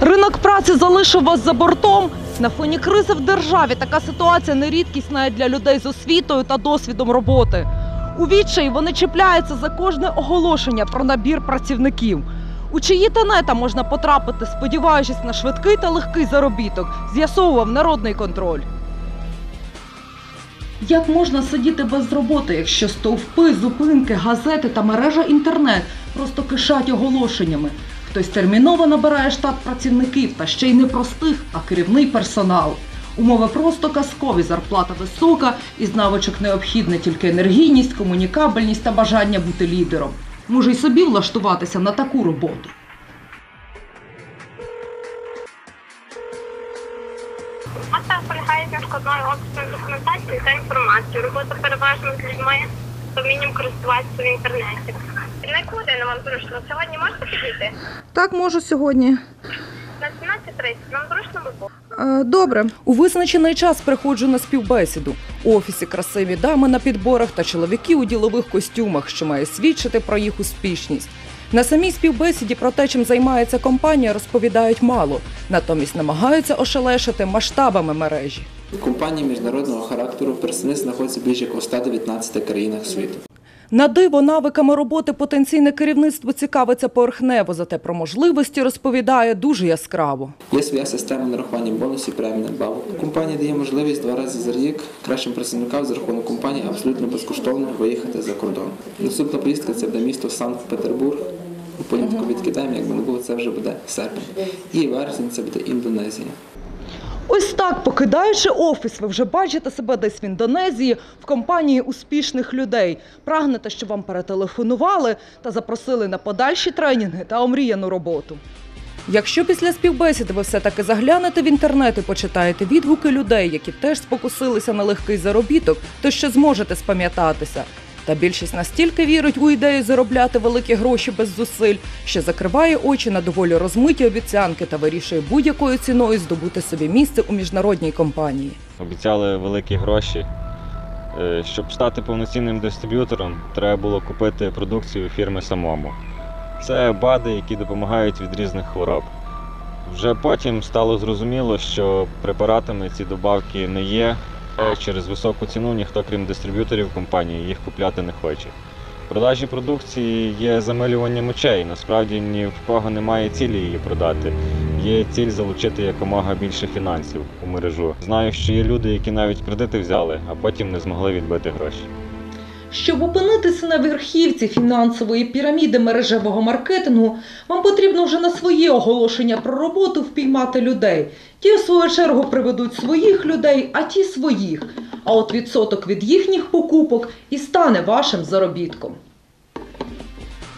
Ринок праці залишив вас за бортом. На фоні кризи в державі така ситуація не рідкість навіть для людей з освітою та досвідом роботи. У відчаї вони чіпляються за кожне оголошення про набір працівників. У чиї тенета можна потрапити, сподіваючись на швидкий та легкий заробіток, з'ясовував народний контроль. Як можна сидіти без роботи, якщо стовпи, зупинки, газети та мережа інтернет просто кишать оголошеннями? Хтось терміново набирає штат працівників та ще й не простих, а керівний персонал. Умови просто казкові, зарплата висока, із навичок необхідне тільки енергійність, комунікабельність та бажання бути лідером. Може й собі влаштуватися на таку роботу. Робота документації та інформації. Робота переважно з людьми вмінням користуватися в інтернеті. На яку годину вам зручно? Сьогодні можете підійти? Так можу сьогодні. На 17.30 вам зручно було? Е, Добре. У визначений час приходжу на співбесіду. У офісі красиві дами на підборах та чоловіки у ділових костюмах, що має свідчити про їх успішність. На самій співбесіді про те, чим займається компанія, розповідають мало, натомість намагаються ошелешити масштабами мережі. Компанії міжнародного характеру персонал знаходиться більш як у 119 країнах світу. На диво навиками роботи потенційне керівництво цікавиться поверхнево, зате про можливості розповідає дуже яскраво. Є своя система нарахування бонусів премій надбавок. Компанія дає можливість два рази за рік кращим працівникам за рахунок компанії абсолютно безкоштовно виїхати за кордон. Наступна поїздка це буде місто Санкт-Петербург. У політику відкидаємо, якби не було, це вже буде серпень. І вересень це буде Індонезія. Ось так, покидаючи офіс, ви вже бачите себе десь в Індонезії в компанії успішних людей. Прагнете, щоб вам перетелефонували та запросили на подальші тренінги та омріяну роботу. Якщо після співбесіди ви все-таки заглянете в інтернет і почитаєте відгуки людей, які теж спокусилися на легкий заробіток, то ще зможете спам'ятатися. Та більшість настільки вірить у ідею заробляти великі гроші без зусиль, що закриває очі на доволі розмиті обіцянки та вирішує будь-якою ціною здобути собі місце у міжнародній компанії. Обіцяли великі гроші. Е, Щоб стати повноцінним дистриб'ютором, треба було купити продукцію фірми самому. Це БАДи, які допомагають від різних хвороб. Вже потім стало зрозуміло, що препаратами ці добавки не є. Через високу ціну ніхто, крім дистриб'юторів компанії, їх купляти не хоче. Продажі продукції є замилюванням очей. Насправді ні в кого немає цілі її продати. Є ціль залучити якомога більше фінансів у мережу. Знаю, що є люди, які навіть кредити взяли, а потім не змогли відбити гроші. Щоб опинитися на верхівці фінансової піраміди мережевого маркетингу, вам потрібно вже на своє оголошення про роботу впіймати людей. Ті, в свою чергу, приведуть своїх людей, а ті своїх. А от відсоток від їхніх покупок і стане вашим заробітком.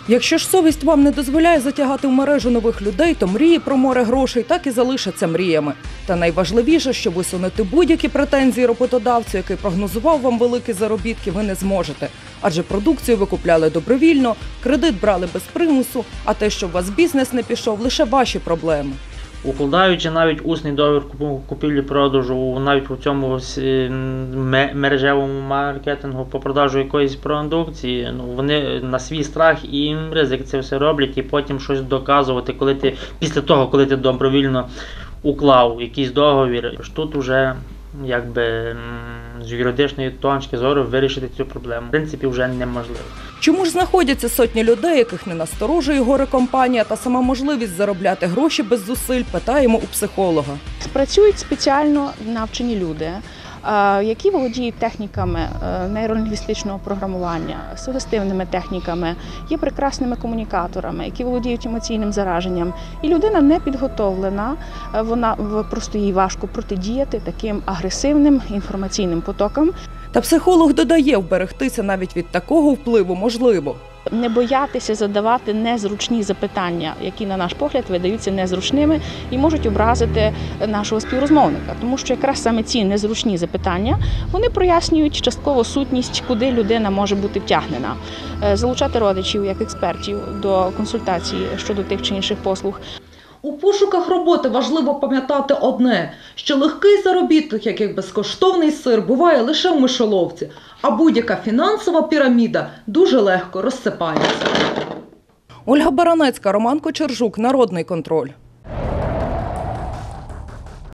Якщо ж совість вам не дозволяє затягати в мережу нових людей, то мрії про море грошей так і залишаться мріями. Та найважливіше, що висунути будь-які претензії роботодавцю, який прогнозував вам великі заробітки, ви не зможете. Адже продукцію ви купляли добровільно, кредит брали без примусу, а те, що у вас бізнес не пішов, лише ваші проблеми. Укладаючи навіть усний договір купівлі-продажу, навіть у цьому е, ме- мережевому маркетингу по продажу якоїсь продукції, ну вони на свій страх і ризик це все роблять, і потім щось доказувати, коли ти після того, коли ти добровільно уклав якийсь договір, тут вже якби з юридичної точки зору вирішити цю проблему. В принципі, вже неможливо. Чому ж знаходяться сотні людей, яких не насторожує горе компанія та сама можливість заробляти гроші без зусиль, питаємо у психолога. Працюють спеціально навчені люди, які володіють техніками е, нейролінгвістичного програмування, сугестивними техніками, є прекрасними комунікаторами, які володіють емоційним зараженням. І людина не підготовлена, е, вона просто їй важко протидіяти таким агресивним інформаційним потокам. Та психолог додає, вберегтися навіть від такого впливу можливо. Не боятися задавати незручні запитання, які, на наш погляд, видаються незручними і можуть образити нашого співрозмовника, тому що якраз саме ці незручні запитання вони прояснюють частково сутність, куди людина може бути втягнена. Е, Залучати родичів як експертів до консультації щодо тих чи інших послуг. У пошуках роботи важливо пам'ятати одне, що легкий заробіток, як безкоштовний сир, буває лише в мишоловці, а будь-яка фінансова піраміда дуже легко розсипається. Ольга Баранецька, Роман Кочержук, Народний контроль.